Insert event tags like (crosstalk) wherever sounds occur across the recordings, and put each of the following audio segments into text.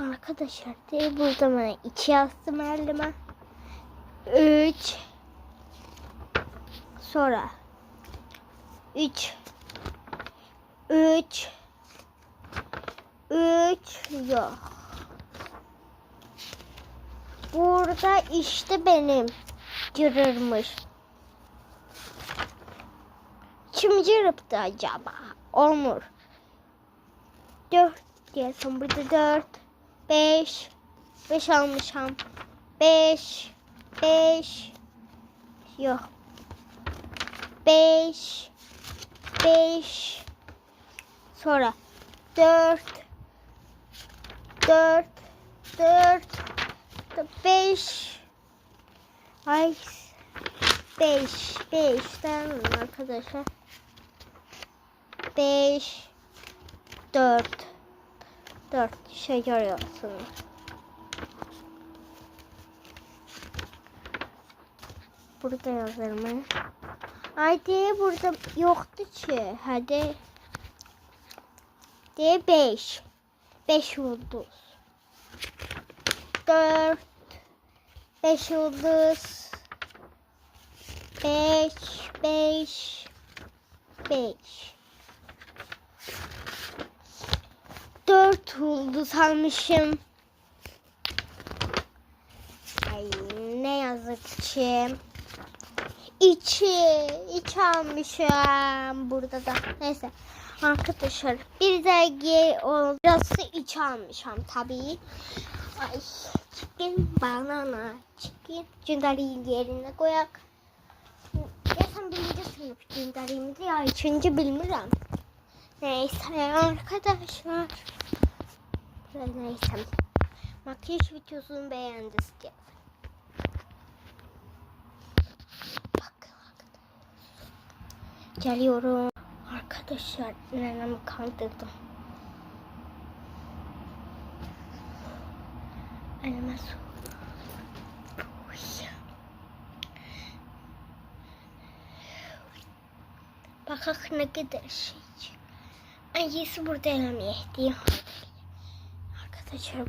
Arkadaşlar de burada bana iki yazdım elime. Üç. Sonra. Üç. Üç. Üç yok. Burada işte benim cırırmış. Kim cırıptı acaba? Olmur. Dört diyorsun burada dört. Beş. Beş almışam. Beş. Beş. Yok. Beş. Beş. Sonra dört. Dört. Dört. Beş. Ay. Beş. Beş. Tamam arkadaşlar. Beş. Dört. Dört. Şey görüyorsunuz. Burada yazar mı? Haydi burada yoktu ki. Hadi. De beş. Beş yıldız. Dört. Beş yıldız. Beş. Beş. Beş. Dört yıldız almışım. Ay ne yazık ki. İçi, iç almışım burada da. Neyse arkadaşlar bir dergi o burası iç almışım tabii. Ay chicken banana chicken cündariyi yerine koyak. Ya sen birinci sınıf cündarimizi ya üçüncü bilmiyorum. Neyse arkadaşlar. Neyse. Makyaj videosunu beğendiniz diye. Bak, bak. Geliyorum. Arkadaşlar nenemi kandırdım. Elime su. Bakak ne kadar şey. Annesi burada elemeye diyor. Arkadaşlar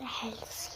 (gasps) Hells.